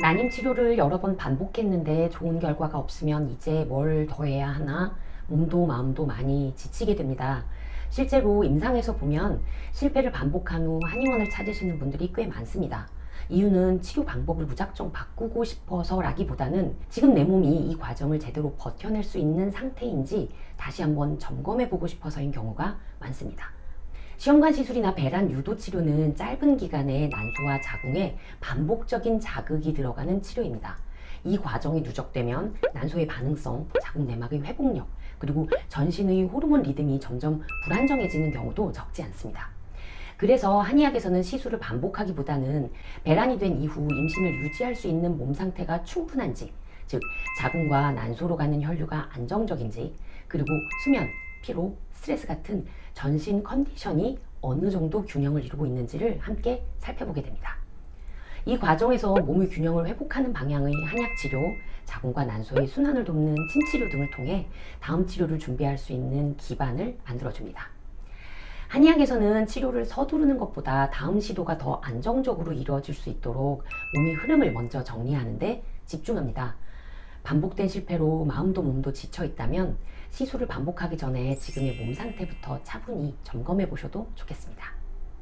난임 치료를 여러 번 반복했는데 좋은 결과가 없으면 이제 뭘 더 해야 하나 몸도 마음도 많이 지치게 됩니다. 실제로 임상에서 보면 실패를 반복한 후 한의원을 찾으시는 분들이 꽤 많습니다. 이유는 치료 방법을 무작정 바꾸고 싶어서라기보다는 지금 내 몸이 이 과정을 제대로 버텨낼 수 있는 상태인지 다시 한번 점검해 보고 싶어서인 경우가 많습니다. 시험관 시술이나 배란 유도 치료는 짧은 기간에 난소와 자궁에 반복적인 자극이 들어가는 치료입니다. 이 과정이 누적되면 난소의 반응성, 자궁 내막의 회복력, 그리고 전신의 호르몬 리듬이 점점 불안정해지는 경우도 적지 않습니다. 그래서 한의학에서는 시술을 반복하기보다는 배란이 된 이후 임신을 유지할 수 있는 몸 상태가 충분한지, 즉 자궁과 난소로 가는 혈류가 안정적인지, 그리고 수면, 피로, 스트레스 같은 전신 컨디션이 어느 정도 균형을 이루고 있는지를 함께 살펴보게 됩니다. 이 과정에서 몸의 균형을 회복하는 방향의 한약 치료, 자궁과 난소의 순환을 돕는 침치료 등을 통해 다음 치료를 준비할 수 있는 기반을 만들어줍니다. 한의학에서는 치료를 서두르는 것보다 다음 시도가 더 안정적으로 이루어질 수 있도록 몸의 흐름을 먼저 정리하는데 집중합니다. 반복된 실패로 마음도 몸도 지쳐 있다면 시술을 반복하기 전에 지금의 몸 상태부터 차분히 점검해 보셔도 좋겠습니다.